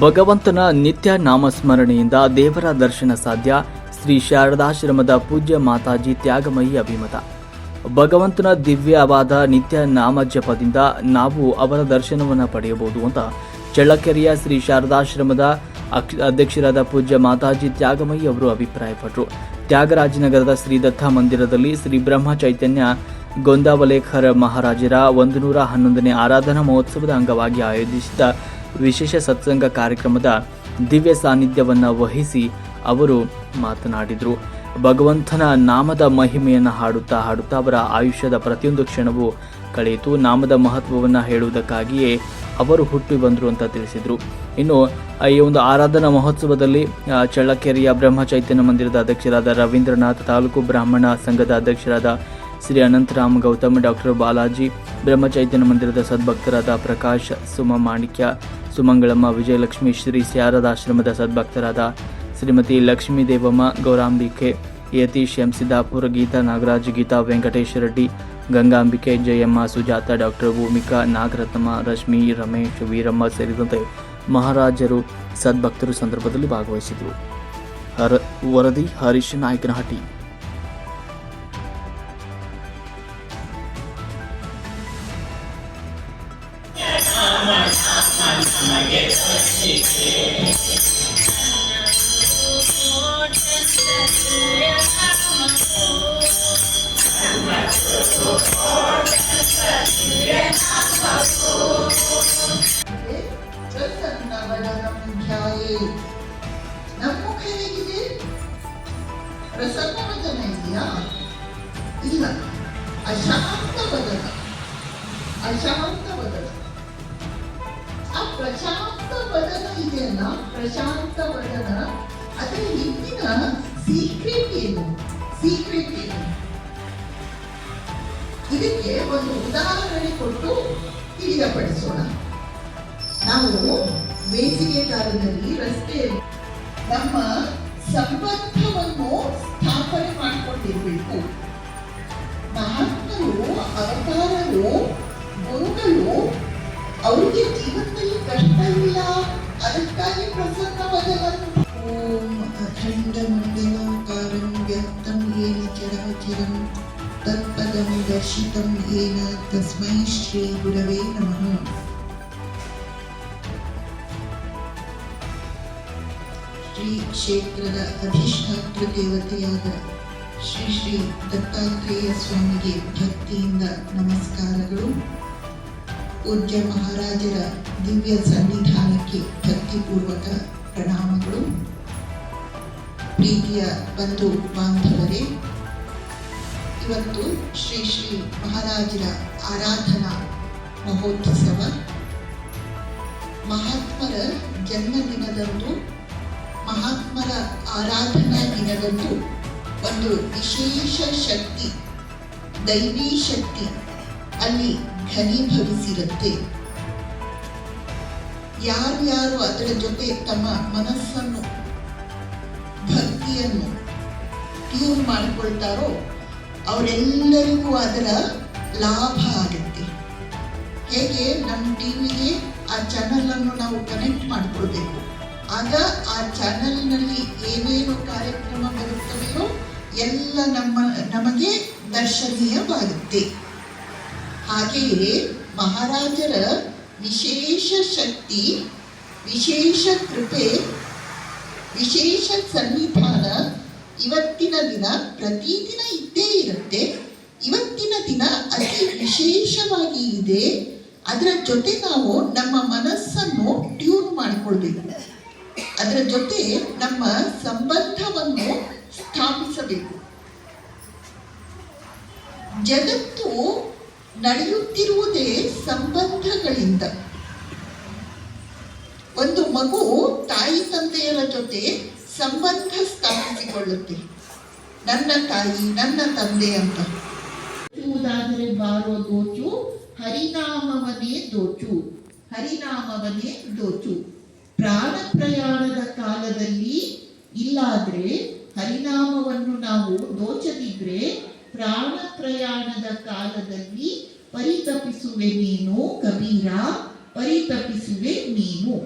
ಭಗವಂತನ ನಿತ್ಯ ನಾಮಸ್ಮರಣೆಯಿಂದ ದೇವರ ದರ್ಶನ ಸಾಧ್ಯ ಶ್ರೀ ಶಾರದಾಶ್ರಮದ ಪೂಜ್ಯ ಮಾತಾಜಿ ತ್ಯಾಗಮಯಿ ಅಭಿಮತ. ಭಗವಂತನ ದಿವ್ಯವಾದ ನಿತ್ಯ ನಾಮ ಜಪದಿಂದ ನಾವು ಅವರ ದರ್ಶನವನ್ನು ಪಡೆಯಬಹುದು ಅಂತ ಚಳ್ಳಕೆರೆಯ ಶ್ರೀ ಶಾರದಾಶ್ರಮದ ಅಧ್ಯಕ್ಷರಾದ ಪೂಜ್ಯ ಮಾತಾಜಿ ತ್ಯಾಗಮಯಿ ಅವರು ಅಭಿಪ್ರಾಯಪಟ್ಟರು ತ್ಯಾಗರಾಜನಗರದ ಶ್ರೀ ದತ್ತ ಮಂದಿರದಲ್ಲಿ ಶ್ರೀ ಬ್ರಹ್ಮ ಚೈತನ್ಯ ಗೊಂದಾವಲೇಖರ ಮಹಾರಾಜರ ಒಂದು ನೂರ ಹನ್ನೊಂದನೇ ಆರಾಧನಾ ಮಹೋತ್ಸವದ ಅಂಗವಾಗಿ ಆಯೋಜಿಸಿದ ವಿಶೇಷ ಸತ್ಸಂಗ ಕಾರ್ಯಕ್ರಮದ ದಿವ್ಯ ಸಾನ್ನಿಧ್ಯವನ್ನು ವಹಿಸಿ ಅವರು ಮಾತನಾಡಿದರು. ಭಗವಂತನ ನಾಮದ ಮಹಿಮೆಯನ್ನು ಹಾಡುತ್ತಾ ಹಾಡುತ್ತಾ ಅವರ ಆಯುಷ್ಯದ ಪ್ರತಿಯೊಂದು ಕ್ಷಣವೂ ಕಳೆಯಿತು. ನಾಮದ ಮಹತ್ವವನ್ನು ಹೇಳುವುದಕ್ಕಾಗಿಯೇ ಅವರು ಹುಟ್ಟಿ ಬಂದರು ಅಂತ ತಿಳಿಸಿದರು. ಇನ್ನು, ಈ ಒಂದು ಆರಾಧನಾ ಮಹೋತ್ಸವದಲ್ಲಿ ಚಳ್ಳಕೆರೆಯ ಬ್ರಹ್ಮ ಚೈತನ್ಯ ಮಂದಿರದ ಅಧ್ಯಕ್ಷರಾದ ರವೀಂದ್ರನಾಥ್, ತಾಲೂಕು ಬ್ರಾಹ್ಮಣ ಸಂಘದ ಅಧ್ಯಕ್ಷರಾದ ಶ್ರೀ ಅನಂತರಾಮ್ ಗೌತಮ್, ಡಾಕ್ಟರ್ ಬಾಲಾಜಿ ಬ್ರಹ್ಮ ಚೈತನ್ಯ ಮಂದಿರದ ಸದ್ಭಕ್ತರಾದ ಪ್ರಕಾಶ್ ಸುಮ ಮಾಣಿಕ್ಯ ಸುಮಂಗಳಮ್ಮ, ವಿಜಯಲಕ್ಷ್ಮಿ, ಶ್ರೀ ಶಾರದಾಶ್ರಮದ ಸದ್ಭಕ್ತರಾದ ಶ್ರೀಮತಿ ಲಕ್ಷ್ಮೀ ದೇವಮ್ಮ ಗೌರಾಂಬಿಕೆ ಯತೀಶ್, ಎಂ. ಸಿದ್ದಾಪುರ, ಗೀತಾ ನಾಗರಾಜ್, ಗೀತಾ ವೆಂಕಟೇಶ್ ರೆಡ್ಡಿ ಗಂಗಾಂಬಿಕೆ ಜಯಮ್ಮ, ಸುಜಾತ, ಡಾಕ್ಟರ್ ಭೂಮಿಕಾ, ನಾಗರತ್ನಮ್ಮ, ರಶ್ಮಿ, ರಮೇಶ್, ವೀರಮ್ಮ ಸೇರಿದಂತೆ ಮಹಾರಾಜರು ಸದ್ಭಕ್ತರು ಸಂದರ್ಭದಲ್ಲಿ ಭಾಗವಹಿಸಿದರು ವರದಿ ಹರೀಶ್ ನಾಯಕನಹಟ್ಟಿ. ಪ್ರಸನ್ನವದನಂ ಧ್ಯಾಯೇ ನಮ್ಮ ಮುಖ ಹೇಗಿದೆ ಪ್ರಸನ್ನವದನ ಇದೆಯಾ ಇಲ್ಲ ಅಶಾಂತ ವದನ ಅಶಾಂತ ವದನ ಆ ಪ್ರಶಾಂತ ವದನ ಇದೆಯಲ್ಲ ಪ್ರಶಾಂತ ವದನ ಅದರ ಹಿಂದಿನ ಸೀಕ್ರೆಟ್ ಏನು? ಸೀಕ್ರೆಟ್ ಏನು? ಇದಕ್ಕೆ ಒಂದು ಉದಾಹರಣೆ ಕೊಟ್ಟು ತಿಳಿಯಪಡಿಸೋಣ. ನಾವು ಬೇಸಿಗೆ ಕಾಲದಲ್ಲಿ ರಸ್ತೆಯಲ್ಲಿ ನಮ್ಮ ಸಂಬಂಧವನ್ನು ಸ್ಥಾಪನೆ ಮಾಡಿಕೊಂಡಿರ್ಬೇಕು. ಮಹಾತ್ಮರು, ಅವತಾರರು, ಗುರುಗಳು ಅವರಿಗೆ ಜೀವನದಲ್ಲಿ ಕಷ್ಟ ಇಲ್ಲ ಅದಕ್ಕಾಗಿ ಪ್ರಸನ್ನವಾದವರು ಓಂ ಅಖಂಡ ಮಂಡಲಾಕಾರಂ ವ್ಯಕ್ತಂ ಏನ ಚರಾಚರಂ ತತ್ಪದಂ ದರ್ಶಿತಂ ಏನ ತಸ್ಮೈ ಶ್ರೀ ಗುರವೇ ನಮಃ. ಶ್ರೀ ಕ್ಷೇತ್ರದ ಅಧಿಷ್ಠಾತೃ ದೇವತೆಯಾದ ಶ್ರೀ ಶ್ರೀ ದತ್ತಾತ್ರೇಯ ಸ್ವಾಮಿಗೆ ಭಕ್ತಿಯಿಂದ ನಮಸ್ಕಾರಗಳು. ಪೂಜ್ಯ ಮಹಾರಾಜರ ದಿವ್ಯ ಸನ್ನಿಧಾನಕ್ಕೆ ಭಕ್ತಿಪೂರ್ವಕ ಪ್ರಣಾಮಗಳು. ಪ್ರೀತಿಯ ಬಂಧು ಬಾಂಧವರೇ, ಇವತ್ತು ಶ್ರೀ ಶ್ರೀ ಮಹಾರಾಜರ ಆರಾಧನಾ ಮಹೋತ್ಸವ. ಮಹಾತ್ಮರ ಜನ್ಮದಿನದಂದು, ಮಹಾತ್ಮರ ಆರಾಧನಾ ದಿನದಂದು ಒಂದು ವಿಶೇಷ ಶಕ್ತಿ, ದೈವಿ ಶಕ್ತಿ ಅಲ್ಲಿ ಘನೀಭವಿಸಿರುತ್ತೆ ಯಾರು ಯಾರು ಅದರ ಜೊತೆ ತಮ್ಮ ಮನಸ್ಸನ್ನು, ಭಕ್ತಿಯನ್ನು ಟ್ಯೂನ್ ಮಾಡಿಕೊಳ್ತಾರೋ, ಅವರೆಲ್ಲರಿಗೂ ಅದರ ಲಾಭ ಆಗುತ್ತೆ. ಹೇಗೆ? ನಮ್ಮ ಟಿವಿಗೆ ಆ ಚಾನಲ್ ಅನ್ನು ನಾವು ಕನೆಕ್ಟ್ ಮಾಡಿಕೊಳ್ಬೇಕು. ಆಗ ಆ ಚಾನಲ್ನಲ್ಲಿ ಏನೇನು ಕಾರ್ಯಕ್ರಮ ಬರುತ್ತವೆಯೋ ಎಲ್ಲ ನಮ್ಮ, ನಮಗೆ ದರ್ಶನೀಯವಾಗುತ್ತೆ. ಹಾಗೆಯೇ ಮಹಾರಾಜರ ವಿಶೇಷ ಶಕ್ತಿ, ವಿಶೇಷ ಕೃಪೆ, ವಿಶೇಷ ಸನ್ನಿಧಾನ ಇವತ್ತಿನ ದಿನ ಪ್ರತಿದಿನ ಇದ್ದೇ ಇರುತ್ತೆ. ಇವತ್ತಿನ ದಿನ ಅತಿ ವಿಶೇಷವಾಗಿ ಇದೆ. ಅದರ ಜೊತೆ ನಾವು ನಮ್ಮ ಮನಸ್ಸನ್ನು ಟ್ಯೂನ್ ಮಾಡಿಕೊಳ್ಬೇಕು. ಅದರ ಜೊತೆ ನಮ್ಮ ಸಂಬಂಧವನ್ನು ಸ್ಥಾಪಿಸಬೇಕು. ಜಗತ್ತು ನಡೆಯುತ್ತಿರುವುದೇ ಸಂಬಂಧಗಳಿಂದ. ಒಂದು ಮಗು ತಾಯಿ ತಂದೆಯರ ಜೊತೆ ಸಂಬಂಧ ಸ್ಥಾಪಿಸಿಕೊಳ್ಳುತ್ತೆ ನನ್ನ ತಾಯಿ, ನನ್ನ ತಂದೆ ಅಂತ. ಉದಾಹರಣೆ ಬಾರೋ ದೋಚು, ಹರಿನಾಮವನೇ ದೋಚು ಹರಿನಾಮವನೇ ದೋಚು. ಪ್ರಾಣ ಪ್ರಯಾಣದ ಕಾಲದಲ್ಲಿ ಇಲ್ಲಾದ್ರೆ ಹರಿನಾಮವನ್ನು ನಾವು ದೋಚದಿದ್ರೆ ಪ್ರಾಣ ಪ್ರಯಾಣದ ಕಾಲದಲ್ಲಿ ಪರಿತಪಿಸುವೆ ನೀನು ಕಬೀರ ಪರಿತಪಿಸುವೆ ನೀನು.